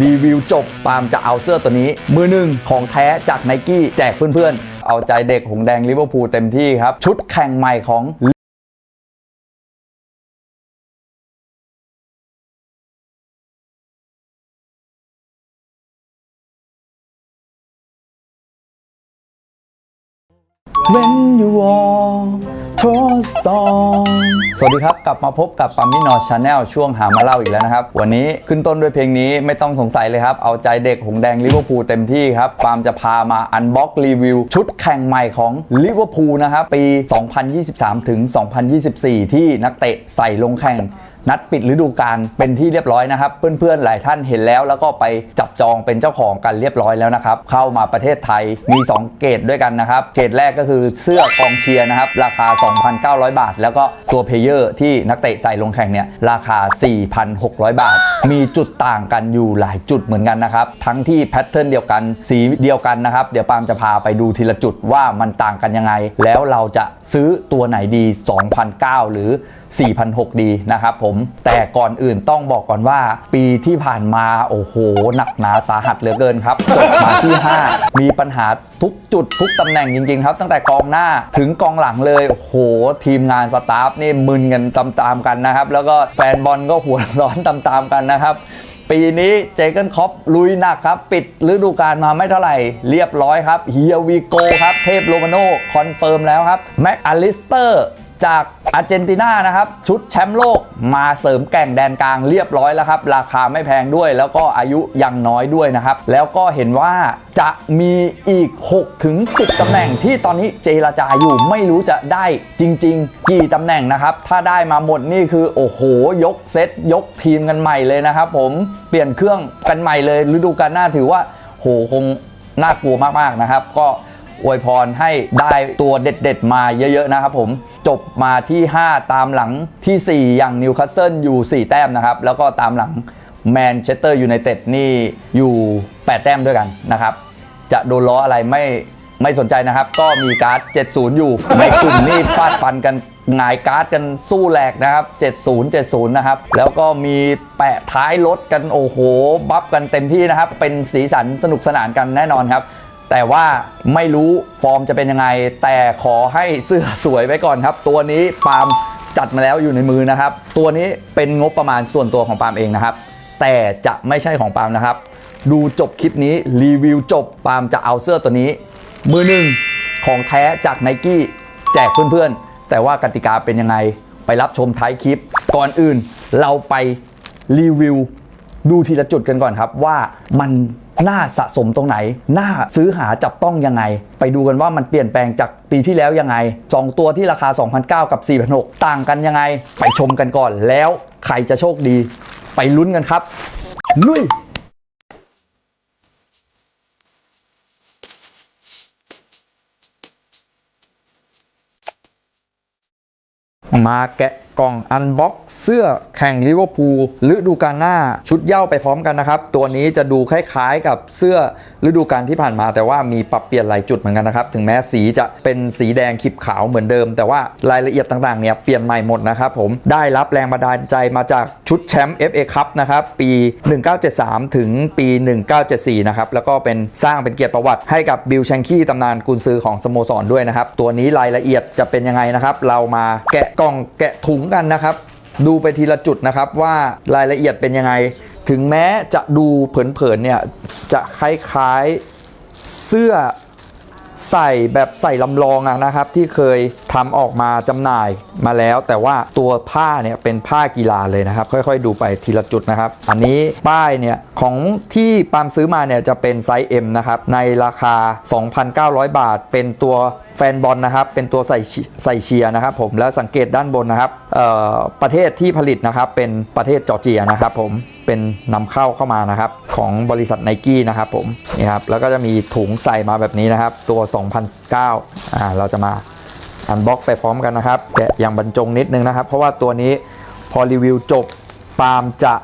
รีวิวจบปาล์มจะเอาเสื้อตัวนี้ มือหนึ่งของแท้จากไนกี้แจกเพื่อนๆ เอาใจเด็กหงแดงลิเวอร์พูลเต็มที่ครับ ชุดแข่งใหม่ของ When you walk towards dawn สวัสดีครับ กลับมาพบกับปามี่นอชาแนลช่วงหามาเล่าอีกแล้วนะครับ วันนี้ขึ้นต้นด้วยเพลงนี้ไม่ต้องสงสัยเลยครับ เอาใจเด็กหงแดงลิเวอร์พูลเต็มที่ครับปามจะพามาอันบ็อกรีวิวชุดแข่งใหม่ของลิเวอร์พูลนะครับ ปี 2023 ถึง 2024 ที่นักเตะใส่ลงแข่ง นัดปิดฤดูกาลเป็นที่เรียบร้อยนะครับ เพื่อนๆหลายท่านเห็นแล้ว แล้วก็ไปจับจองเป็นเจ้าของกันเรียบร้อยแล้วนะครับ เข้ามาประเทศไทยมี 2 เกรดด้วยกันนะครับ เกรดแรกก็คือเสื้อกองเชียร์นะครับ ราคา 2,900 บาท แล้วก็ตัวเพลเยอร์ที่นักเตะใส่ลงแข่งเนี่ยราคา 4,600 บาท มีจุดต่างกันอยู่หลายจุดเหมือนกันนะครับ ทั้งที่แพทเทิร์นเดียวกันสีเดียวกันนะครับ เดี๋ยวปามจะพาไปดูทีละจุดว่ามันต่างกันยังไง แล้วเราจะซื้อตัวไหนดี 2,900หรือ 4,600ดีนะครับผมแต่ก่อนอื่นต้องบอกก่อนว่า ปีที่ผ่านมาโอ้โห หนักหนาสาหัสเหลือเกินครับจบมาที่ 5 มีปัญหาทุกจุดทุกตำแหน่งจริงๆครับ ตั้งแต่กองหน้าถึงกองหลังเลย โอ้โห ทีมงานสตาฟนี่มึนกันตามๆกันนะครับ แล้วก็แฟนบอลก็หัวร้อนตามๆกันนะครับปีนี้เจเกนคอปลุยหนักครับ ปิดฤดูกาลมาไม่เท่าไหร่ เรียบร้อยครับเฮียวีโกครับ เทพโรมาโน่คอนเฟิร์มแล้วครับ แม็กอลิสเตอร์ จากอาร์เจนตินานะครับ ชุดแชมป์โลกมาเสริมแก่งแดนกลางเรียบร้อยแล้วครับ ราคาไม่แพงด้วย แล้วก็อายุยังน้อยด้วยนะครับ แล้วก็เห็นว่าจะมีอีก 6 ถึง 10 ตำแหน่งที่ตอนนี้เจรจาอยู่ไม่รู้จะได้จริง ๆ กี่ตำแหน่งนะครับ ถ้าได้มาหมดนี่คือ โอ้โห ยกเซตยกทีมกันใหม่เลยนะครับผมเปลี่ยนเครื่องกันใหม่เลยฤดูกาลหน้าถือว่าโหคงน่ากลัวมากๆนะครับ ก็ อวยพรให้ได้ตัวเด็ดๆ มาเยอะๆนะครับผมจบมาที่ 5 ตามหลังทีสี่ 4 อย่างนิวคาสเซิลอยู่ 4 แต้มนะครับ แล้วก็ตามหลังแมนเชสเตอร์ยูไนเต็ดนี่อยู่ 8 แต้มด้วยกันนะครับ จะโดนล้ออะไรไม่ไม่สนใจนะครับ ก็มีการ์ด 70 อยู่ในกลุ่มนี่ฟาดฟันกันหงายการ์ดกันสู้แหลกนะครับ 70 70 นะครับ แล้วก็มีแปะท้ายรถกันโอ้โห บัฟกันเต็มที่นะครับ เป็นสีสันสนุกสนานกันแน่นอนครับ แต่ว่าไม่รู้ฟอร์มจะเป็นยังไง แต่ขอให้เสื้อสวยไว้ก่อนครับ ตัวนี้ปาล์มจัดมาแล้วอยู่ในมือนะครับ ตัวนี้เป็นงบประมาณส่วนตัวของปาล์มเองนะครับ แต่จะไม่ใช่ของปาล์มนะครับ ดูจบคลิปนี้รีวิวจบปาล์มจะเอาเสื้อตัวนี้ มือหนึ่งของแท้จากไนกี้แจกเพื่อนๆ แต่ว่ากติกาเป็นยังไงไปรับชมท้ายคลิป ก่อนอื่นเราไปรีวิวดูทีละจุดกันก่อนครับว่ามัน น่าสะสมตรงไหน น่าซื้อหาจับต้องยังไง ไปดูกันว่ามันเปลี่ยนแปลงจากปีที่แล้วยังไง 2 ตัวที่ราคา 2,009 กับ4,600ต่างกันยังไง ไปชมกันก่อนแล้วใครจะโชคดี ไปลุ้นกันครับลุยมาแกะกล่องอันบ็อกเสื้อแข่งลิเวอร์พูลฤดูกาลหน้าชุดเย้าไปพร้อมกันนะครับ ตัวนี้จะดูคล้ายๆกับเสื้อฤดูกาลที่ผ่านมา แต่ว่ามีปรับเปลี่ยนหลายจุดเหมือนกันนะครับ ถึงแม้สีจะเป็นสีแดงขีบขาวเหมือนเดิม แต่ว่ารายละเอียดต่างๆเนี่ยเปลี่ยนใหม่หมดนะครับผมได้รับแรงบันดาลใจมาจากชุดแชมป์ FA คัพนะครับปี 1973 ถึงปี 1974 นะครับแล้วก็เป็นสร้างเป็นเกียรติประวัติให้กับบิลแชงคี้ตำนานกุนซือของสโมสรด้วยนะครับตัวนี้รายละเอียดจะเป็นยังไงนะครับเรามาแกะกล่องแกะถุงกันนะครับ ดูไปทีละจุดนะครับว่ารายละเอียดเป็นยังไง ถึงแม้จะดูเผินๆเนี่ยจะคล้ายๆเสื้อใส่แบบใส่ลำลองอะนะครับ ที่เคยทำออกมาจำหน่ายมาแล้ว แต่ว่าตัวผ้าเนี่ยเป็นผ้ากีฬาเลยนะครับ ค่อยๆ ดูไปทีละจุดนะครับ อันนี้ป้ายเนี่ยของที่ปามซื้อมาเนี่ยจะเป็นไซส์ M นะครับ ในราคา 2,900 บาท เป็นตัวแฟนบอลนะครับเป็นตัวใส่ใส่เชียร์นะครับผมแล้วสังเกตด้านบนนะครับประเทศที่ผลิตนะครับเป็นประเทศจอร์เจียนะครับผมเป็นนำเข้าเข้ามานะครับของบริษัทไนกี้นะครับผมนี่ครับแล้วก็จะมีถุงใส่มาแบบนี้นะครับ ตัว 2,009อ่าเราจะมาอันบ็อกไปพร้อมกันนะครับแกะอย่างบรรจงนิดนึงนะครับ เพราะว่าตัวนี้พอรีวิวจบปาล์มจะ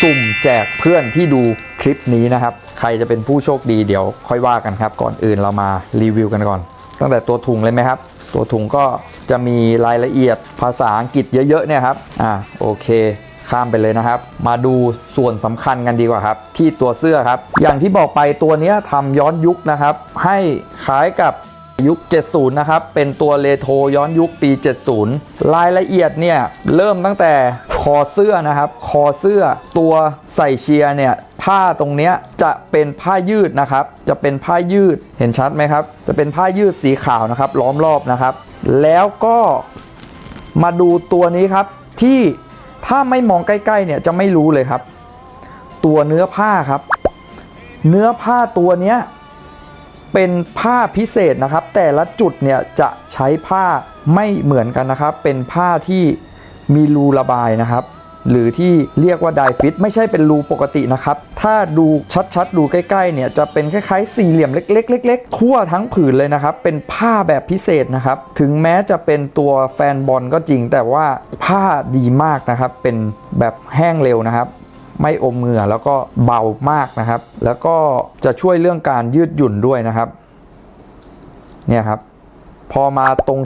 สุ่มแจกเพื่อนที่ดูคลิปนี้นะครับ ใครจะเป็นผู้โชคดีเดี๋ยวค่อยว่ากันครับ ก่อนอื่นเรามารีวิวกันก่อน ตั้งแต่ตัวถุงเลยไหมครับ ตัวถุงก็จะมีรายละเอียดภาษาอังกฤษเยอะๆเนี่ยครับอ่าโอเคข้ามไปเลยนะครับ มาดูส่วนสำคัญกันดีกว่าครับ ที่ตัวเสื้อครับ อย่างที่บอกไปตัวเนี้ยทำย้อนยุคนะครับ ให้คล้ายกับยุค 70 นะครับ เป็นตัวเลโทรย้อนยุคปี 70 รายละเอียดเนี่ย เริ่มตั้งแต่คอเสื้อนะครับ คอเสื้อตัวใส่เชียร์เนี่ย ผ้าตรงเนี้ยจะเป็นผ้ายืดนะครับ จะเป็นผ้ายืดเห็นชัดไหมครับ จะเป็นผ้ายืดสีขาวนะครับ ล้อมรอบนะครับ แล้วก็มาดูตัวนี้ครับที่ถ้าไม่มองใกล้ๆเนี่ยจะไม่รู้เลยครับ ตัวเนื้อผ้าครับ เนื้อผ้าตัวเนี้ยเป็นผ้าพิเศษนะครับ แต่ละจุดเนี่ยจะใช้ผ้าไม่เหมือนกันนะครับ เป็นผ้าที่มีรูระบายนะครับ หรือที่เรียกว่าไดฟิตไม่ใช่เป็นรูปกตินะครับ ถ้าดูชัดๆ ดูใกล้ๆ เนี่ยจะเป็นคล้ายๆ สี่เหลี่ยมเล็กๆๆทั่วทั้งผืนเลยนะครับ เป็นผ้าแบบพิเศษนะครับ ถึงแม้จะเป็นตัวแฟนบอลก็จริง แต่ว่าผ้าดีมากนะครับ เป็นแบบแห้งเร็วนะครับไม่อมเหงื่อแล้วก็เบามากนะครับ แล้วก็จะช่วยเรื่องการยืดหยุ่นด้วยนะครับ เนี่ยครับ พอมาตรง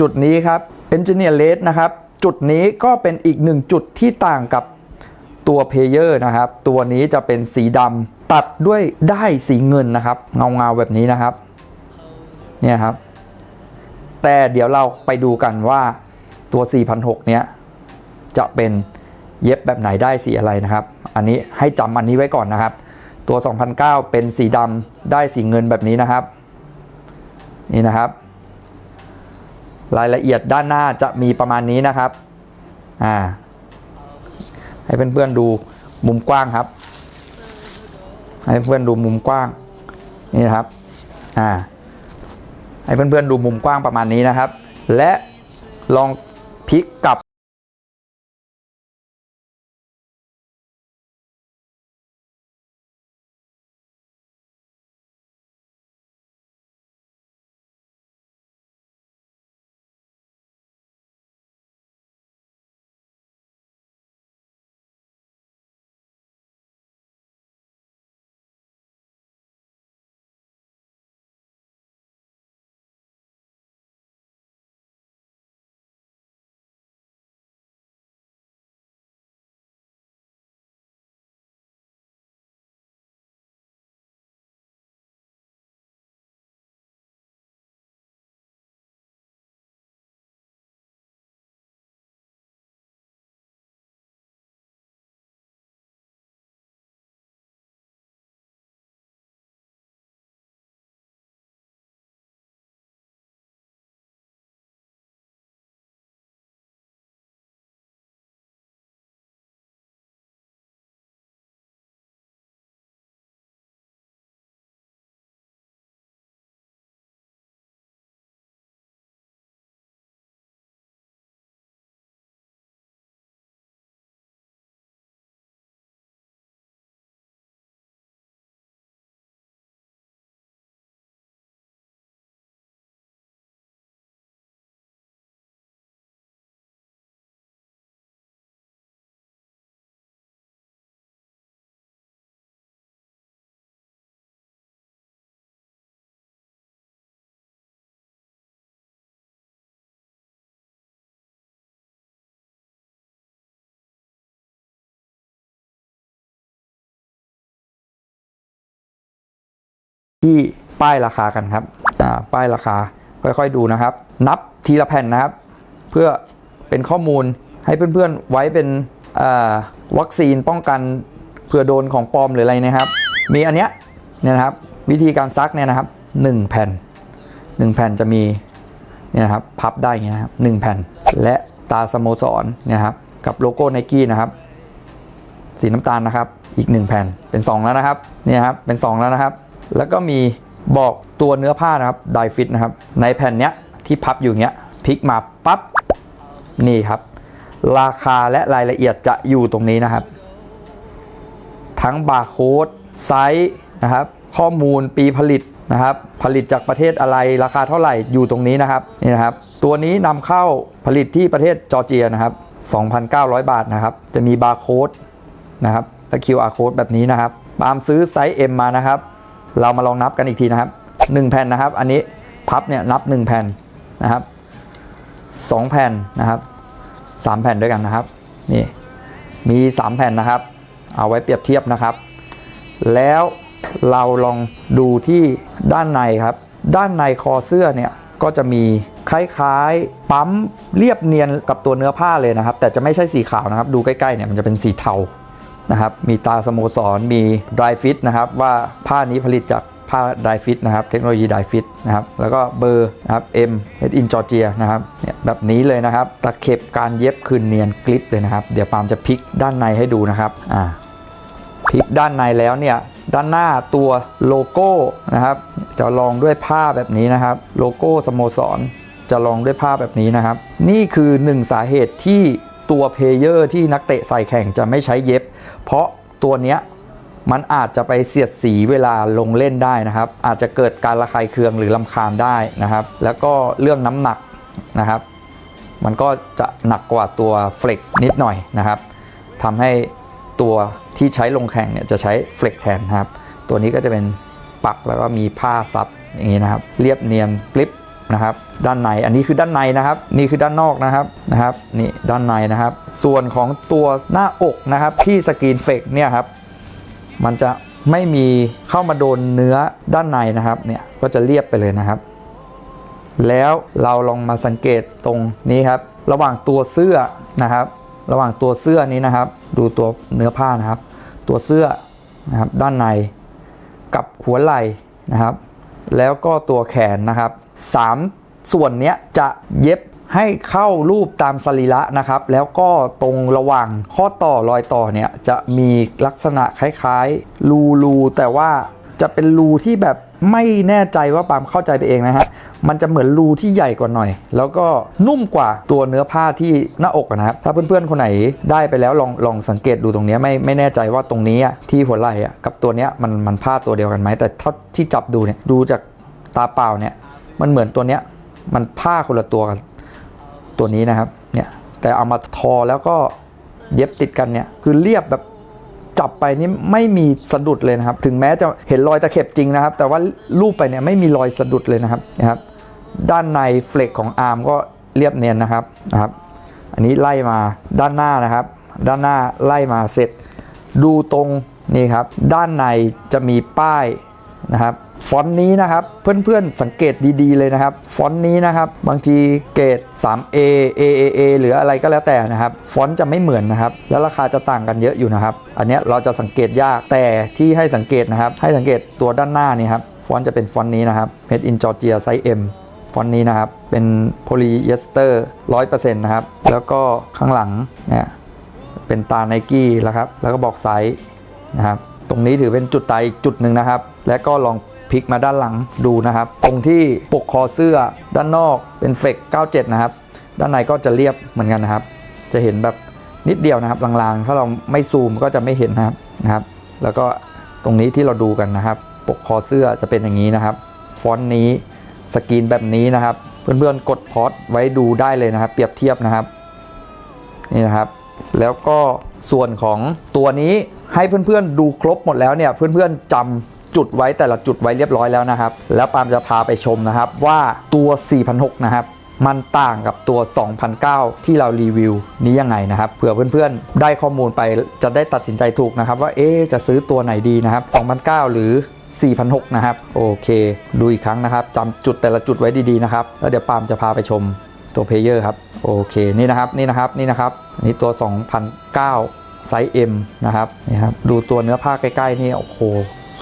จุดนี้ครับ Engineer l a d นะครับ จุดนี้ก็เป็นอีกหนึ่งจุดที่ต่างกับตัวเพเยอร์นะครับ ตัวนี้จะเป็นสีดำตัดด้วยได้สีเงินนะครับ เงาเงาแบบนี้นะครับ เนี่ยครับ แต่เดี๋ยวเราไปดูกันว่าตัว4,600เนี้ยจะเป็นเย็บแบบไหนได้สีอะไรนะครับ อันนี้ให้จำอันนี้ไว้ก่อนนะครับ ตัว 2009 เป็นสีดำได้สีเงินแบบนี้นะครับ นี่นะครับ รายละเอียดด้านหน้าจะมีประมาณนี้นะครับ อ่า ให้เพื่อนๆดูมุมกว้างครับ ให้เพื่อนๆดูมุมกว้าง นี่นครับ อ่า ให้เพื่อนๆดูมุมกว้างประมาณนี้นะครับ และลองพลิกกลับ ที่ป้ายราคากันครับป้ายราคาค่อยๆดูนะครับ นับทีละแผ่นนะครับ เพื่อเป็นข้อมูลให้เพื่อนๆไว้เป็นวัคซีนป้องกันเผื่อโดนของปลอมหรืออะไรนะครับ มีอันเนี้ยเนี่ยนะครับวิธีการซักเนี่ยนะครับ 1 แผ่น 1 แผ่นจะมีเนี่ยนะครับพับได้เงี้ยนะครับหนึ่งแผ่นและตาสโมสรเนี่ยครับกับโลโก้ไนกี้นะครับ สีน้ำตาลนะครับ อีก 1 แผ่นเป็น 2 แล้วนะครับเนี่ยครับเป็น 2 แล้วนะครับ แล้วก็มีบอกตัวเนื้อผ้านะครับไดฟิตนะครับ ในแผ่นเนี้ยที่พับอยู่เงี้ยพลิกมาปั๊บนี่ครับ ราคาและรายละเอียดจะอยู่ตรงนี้นะครับ ทั้งบาร์โค้ดไซส์นะครับ ข้อมูลปีผลิตนะครับ ผลิตจากประเทศอะไรราคาเท่าไหร่อยู่ตรงนี้นะครับนี่นะครับ ตัวนี้นำเข้าผลิตที่ประเทศจอร์เจียนะครับ 2,900 บาทนะครับ จะมีบาร์โค้ดนะครับและ QR code แบบนี้นะครับปามซื้อไซส์ M มานะครับ เรามาลองนับกันอีกทีนะครับ 1 แผ่นนะครับ อันนี้พับเนี่ยนับ 1 แผ่นนะครับ 2 แผ่นนะครับ 3 แผ่นด้วยกันนะครับนี่มี 3 แผ่นนะครับ เอาไว้เปรียบเทียบนะครับ แล้วเราลองดูที่ด้านในครับ ด้านในคอเสื้อเนี่ยก็จะมีคล้ายๆปั๊มเรียบเนียนกับตัวเนื้อผ้าเลยนะครับ แต่จะไม่ใช่สีขาวนะครับ ดูใกล้ๆเนี่ยมันจะเป็นสีเทา นะครับ มีตาสโมสร มี dry fit นะครับ ว่าผ้านี้ผลิตจากผ้า dry fit นะครับ เทคโนโลยี dry fit นะครับ แล้วก็เบอร์นะครับ M made in Georgia นะครับเนี่ยแบบนี้เลยนะครับ ตะเข็บการเย็บคืนเนียนกริปเลยนะครับ เดี๋ยวปามจะพลิกด้านในให้ดูนะครับ อ่า พลิกด้านในแล้วเนี่ยด้านหน้าตัวโลโก้นะครับ จะลองด้วยผ้าแบบนี้นะครับ โลโก้สโมสรจะลองด้วยผ้าแบบนี้นะครับ นี่คือหนึ่งสาเหตุที่ ตัวเพเยอร์ที่นักเตะใส่แข่งจะไม่ใช้เย็บ เพราะตัวเนี้ยมันอาจจะไปเสียดสีเวลาลงเล่นได้นะครับ อาจจะเกิดการระคายเคืองหรือลำคาญได้นะครับ แล้วก็เรื่องน้ำหนักนะครับ มันก็จะหนักกว่าตัวเฟล็กนิดหน่อยนะครับทำให้ตัวที่ใช้ลงแข่งเนี่ยจะใช้เฟล็กแทนครับ ตัวนี้ก็จะเป็นปักแล้วก็มีผ้าซับอย่างนี้นะครับ เรียบเนียนกริป นะครับ ด้านในอันนี้คือด้านในนะครับ นี่คือด้านนอกนะครับนะครับนี่ด้านในนะครับ ส่วนของตัวหน้าอกนะครับที่สกรีนเฟกเนี่ยครับมันจะไม่มีเข้ามาโดนเนื้อด้านในนะครับเนี่ยก็จะเรียบไปเลยนะครับ แล้วเราลองมาสังเกตตรงนี้ครับ ระหว่างตัวเสื้อนะครับ ระหว่างตัวเสื้อนี้นะครับ ดูตัวเนื้อผ้านะครับ ตัวเสื้อนะครับด้านในกับหัวไหล่นะครับ แล้วก็ตัวแขนนะครับ สามส่วนเนี้ยจะเย็บให้เข้ารูปตามสรีระนะครับ แล้วก็ตรงระหว่างข้อต่อรอยต่อเนี่ยจะมีลักษณะคล้ายๆรูรูแต่ว่าจะเป็นรูที่แบบไม่แน่ใจว่าปามเข้าใจไปเองนะฮะ มันจะเหมือนรูที่ใหญ่กว่าหน่อย แล้วก็นุ่มกว่าตัวเนื้อผ้าที่หน้าอกนะครับ ถ้าเพื่อนๆคนไหนได้ไปแล้วลองลองสังเกตดูตรงนี้ไม่ไม่แน่ใจว่าตรงนี้ที่หัวไหล่กับตัวเนี้ยมันมันผ้าตัวเดียวกันไหมแต่เท่าที่จับดูเนี่ยดูจากตาเปล่าเนี่ย มันเหมือนตัวเนี้ย มันผ้าคนละตัวกันตัวนี้นะครับ เนี่ย แต่เอามาทอแล้วก็เย็บติดกันเนี่ย คือเรียบแบบจับไปนี่ไม่มีสะดุดเลยนะครับ ถึงแม้จะเห็นรอยตะเข็บจริงนะครับ แต่ว่ารูปไปเนี่ยไม่มีรอยสะดุดเลยนะครับนะครับ ด้านในเฟล็กของอาร์มก็เรียบเนียนนะครับนะครับ อันนี้ไล่มาด้านหน้านะครับ ด้านหน้าไล่มาเสร็จ ดูตรงนี่ครับ ด้านในจะมีป้ายนะครับ ฟอนต์นี้นะครับ เพื่อนๆสังเกตดีๆเลยนะครับ ฟอนต์นี้นะครับ บางทีเกรด 3A AAA หรืออะไรก็แล้วแต่นะครับ ฟอนต์จะไม่เหมือนนะครับ แล้วราคาจะต่างกันเยอะอยู่นะครับ อันนี้เราจะสังเกตยากแต่ที่ให้สังเกตนะครับ ให้สังเกตตัวด้านหน้านี่ครับ ฟอนต์จะเป็นฟอนต์นี้นะครับ Made in Georgia size M ฟอนต์นี้นะครับ เป็นโพลีเอสเตอร์100%นะครับ แล้วก็ข้างหลังเนี่ยเป็นตาไนกี้แล้วครับ แล้วก็บอกไซส์นะครับ ตรงนี้ถือเป็นจุดตายอีกจุดหนึ่งนะครับ และก็ลอง พลิกมาด้านหลังดูนะครับ ตรงที่ปกคอเสื้อด้านนอกเป็นเฟก97 นะครับ ด้านในก็จะเรียบเหมือนกันนะครับ จะเห็นแบบนิดเดียวนะครับลางๆ ถ้าเราไม่ซูมก็จะไม่เห็นนะครับนะครับ แล้วก็ตรงนี้ที่เราดูกันนะครับ ปกคอเสื้อจะเป็นอย่างนี้นะครับ ฟอนต์นี้สกรีนแบบนี้นะครับ เพื่อนๆกดพอสไว้ดูได้เลยนะครับ เปรียบเทียบนะครับนี่นะครับ แล้วก็ส่วนของตัวนี้ให้เพื่อนๆดูครบหมดแล้วเนี่ยเพื่อนๆจำ จุดไว้แต่ละจุดไว้เรียบร้อยแล้วนะครับ แล้วปามจะพาไปชมนะครับว่าตัว 4,600 นะครับ มันต่างกับตัว 2,009 ที่เรารีวิวนี้ยังไงนะครับเผื่อเพื่อนๆ ได้ข้อมูลไปจะได้ตัดสินใจถูกนะครับ ว่าเอ๊จะซื้อตัวไหนดีนะครับ2,009 หรือ4,600นะครับ โอเค ดูอีกครั้งนะครับจำจุดแต่ละจุดไว้ดีๆนะครับ แล้วเดี๋ยวปามจะพาไปชมตัวเพลเยอร์ครับ โอเค นี่นะครับ นี่นะครับ นี่นะครับนนี่ตัว 2,009 ไซส์ M นะครับ นี่ครับ ดูตัวเนื้อผ้าใกล้ ๆ นี่ โอ้โห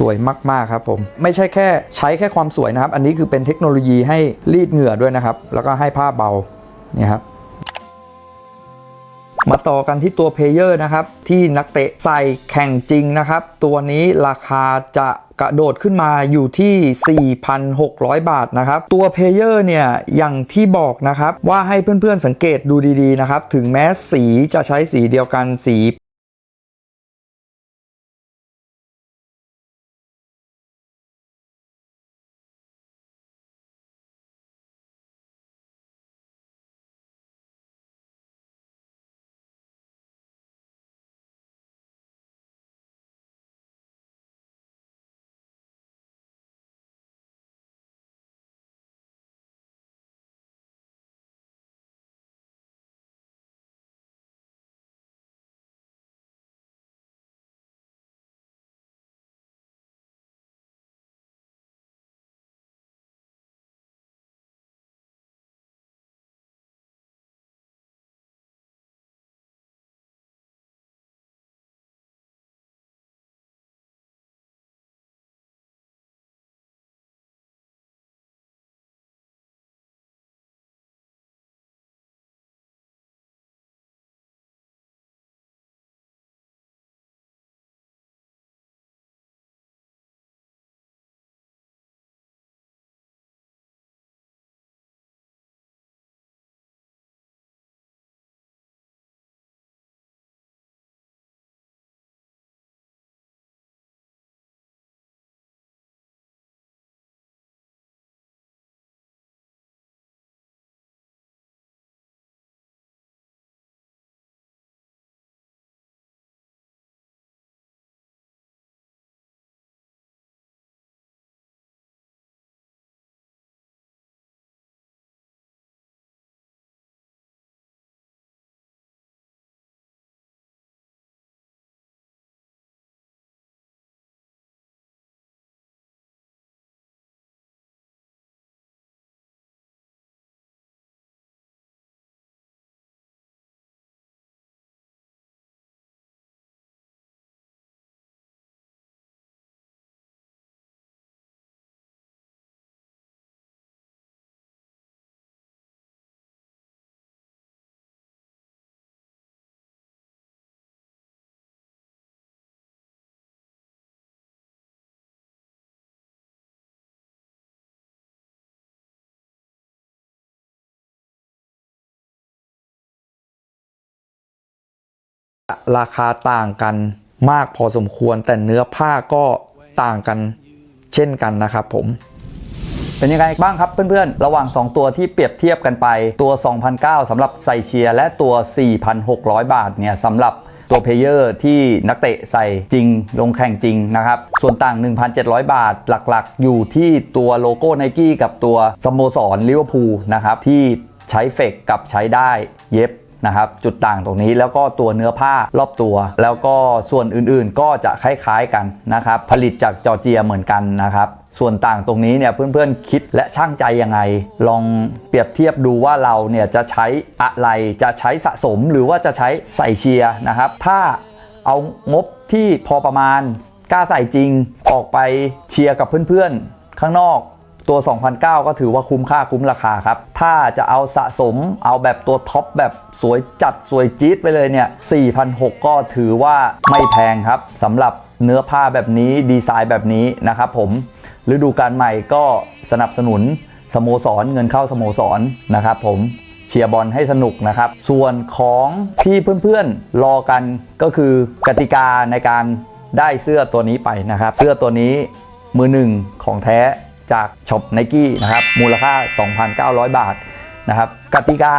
สวยมากๆครับผมไม่ใช่แค่ใช้แค่ความสวยนะครับ อันนี้คือเป็นเทคโนโลยีให้รีดเหงื่อด้วยนะครับ แล้วก็ให้ผ้าเบานี่ครับมาต่อกันที่ตัวเพลเยอร์นะครับ ที่นักเตะใส่แข่งจริงนะครับ ตัวนี้ราคาจะกระโดดขึ้นมาอยู่ที่ 4,600 บาทนะครับ ตัวเพลเยอร์เนี่ย อย่างที่บอกนะครับ ว่าให้เพื่อนๆสังเกตดูดีๆนะครับ ถึงแม้สีจะใช้สีเดียวกันสี ราคาต่างกันมากพอสมควร แต่เนื้อผ้าก็ต่างกันเช่นกันนะครับผมเป็นยังไงบ้างครับเพื่อนๆ ระหว่าง 2 ตัวที่เปรียบเทียบกันไปตัว 2,009สำหรับใส่เชียร์และตัว 4,600 บาทเนี่ยสำหรับตัวเพลเยอร์ที่นักเตะใส่จริงลงแข่งจริงนะครับ ส่วนต่าง 1,700 บาทหลักๆ อยู่ที่ตัวโลโก้ไนกี้กับตัวสโมสรลิเวอร์พูลนะครับ ที่ใช้เฟกกับใช้ได้เย็บ นะครับจุดต่างตรงนี้แล้วก็ตัวเนื้อผ้ารอบตัว แล้วก็ส่วนอื่นๆก็จะคล้ายๆกันนะครับผลิตจากจอร์เจียเหมือนกันนะครับส่วนต่างตรงนี้เนี่ยเพื่อนๆคิดและช่างใจยังไง ลองเปรียบเทียบดูว่าเราเนี่ยจะใช้อะไรจะใช้สะสมหรือว่าจะใช้ใส่เชียร์นะครับ ถ้าเอางบที่พอประมาณกล้าใส่จริงออกไปเชียร์กับเพื่อนๆ ข้างนอก ตัว 2,009 ก็ถือว่าคุ้มค่าคุ้มราคาครับ ถ้าจะเอาสะสมเอาแบบตัวท็อปแบบสวยจัดสวยจี๊ดไปเลยเนี่ย4,600ก็ถือว่าไม่แพงครับสำหรับเนื้อผ้าแบบนี้ดีไซน์แบบนี้นะครับผมฤดูกาลใหม่ก็สนับสนุนสโมสรเงินเข้าสโมสรนะครับผมเชียร์บอลให้สนุกนะครับ ส่วนของที่เพื่อนๆรอกันก็คือกติกาในการได้เสื้อตัวนี้ไปนะครับ เสื้อตัวนี้มือหนึ่งของแท้ จากช็อปไนกี้นะครับมูลค่า 2,900 บาทนะครับกติกา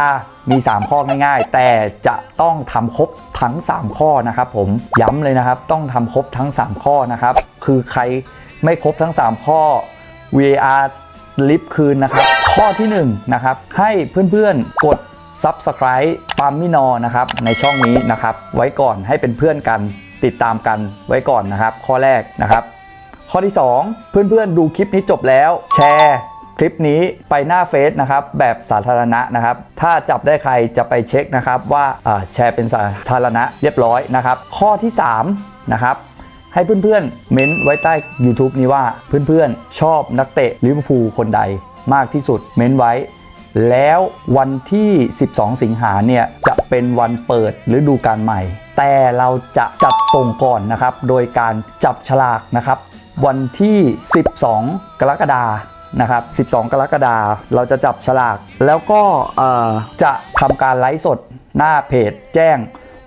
มี 3 ข้อง่ายๆ แต่จะต้องทำครบทั้ง 3 ข้อนะครับผมย้ำเลยนะครับต้องทำครบทั้ง 3 ข้อนะครับคือใครไม่ครบทั้ง 3 ข้อ VAR ลิฟคืนนะครับ ข้อที่1นะครับให้เพื่อนๆกด Subscribe ปามมินอนะครับในช่องนี้นะครับ ไว้ก่อนให้เป็นเพื่อนกันติดตามกันไว้ก่อนนะครับ ข้อแรกนะครับ ข้อที่ 2 เพื่อนๆ ดูคลิปนี้จบแล้ว แชร์คลิปนี้ไปหน้าเฟซนะครับแบบสาธารณะนะครับ ถ้าจับได้ใครจะไปเช็คนะครับว่าแชร์เป็นสาธารณะเรียบร้อยนะครับ ข้อที่3นะครับให้เพื่อนๆ เม้นไว้ใต้ YouTube นี้ว่าเพื่อนๆ ชอบนักเตะลิเวอร์พูลคนใดมากที่สุดเม้นไว้ แล้ววันที่ 12 สิงหาเนี่ย จะเป็นวันเปิดฤดูกาลใหม่ แต่เราจะจัดส่งก่อนนะครับ โดยการจับฉลากนะครับ วันที่ 12 กรกฎานะครับ 12 กรกฎาเราจะจับฉลาก แล้วก็จะทำการไลฟ์สดหน้าเพจแจ้ง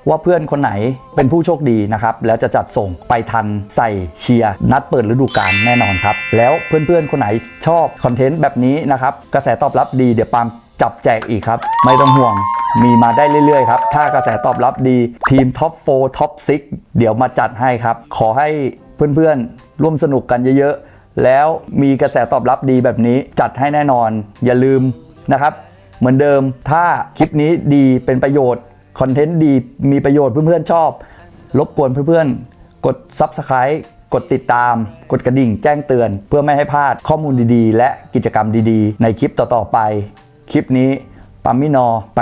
ว่าเพื่อนคนไหนเป็นผู้โชคดีนะครับ แล้วจะจัดส่งไปทันใส่เชียร์นัดเปิดฤดูกาลแน่นอนครับ แล้วเพื่อนๆคนไหนชอบคอนเทนต์แบบนี้นะครับ กระแสตอบรับดีเดี๋ยวปามจับแจกอีกครับ ไม่ต้องห่วงมีมาได้เรื่อยๆครับ ถ้ากระแสตอบรับดีทีมท็อป 4 ท็อป 6 เดี๋ยวมาจัดให้ครับ ขอให้เพื่อนๆ ร่วมสนุกกันเยอะๆ แล้วมีกระแสตอบรับดีแบบนี้จัดให้แน่นอน อย่าลืมนะครับ เหมือนเดิมถ้าคลิปนี้ดีเป็นประโยชน์ คอนเทนต์ดีมีประโยชน์เพื่อนๆชอบ รบกวนเพื่อนๆ กด Subscribe กดติดตาม กดกระดิ่งแจ้งเตือน เพื่อไม่ให้พลาดข้อมูลดีๆ และกิจกรรมดีๆ ในคลิปต่อๆไป คลิปนี้ปัมมินอไป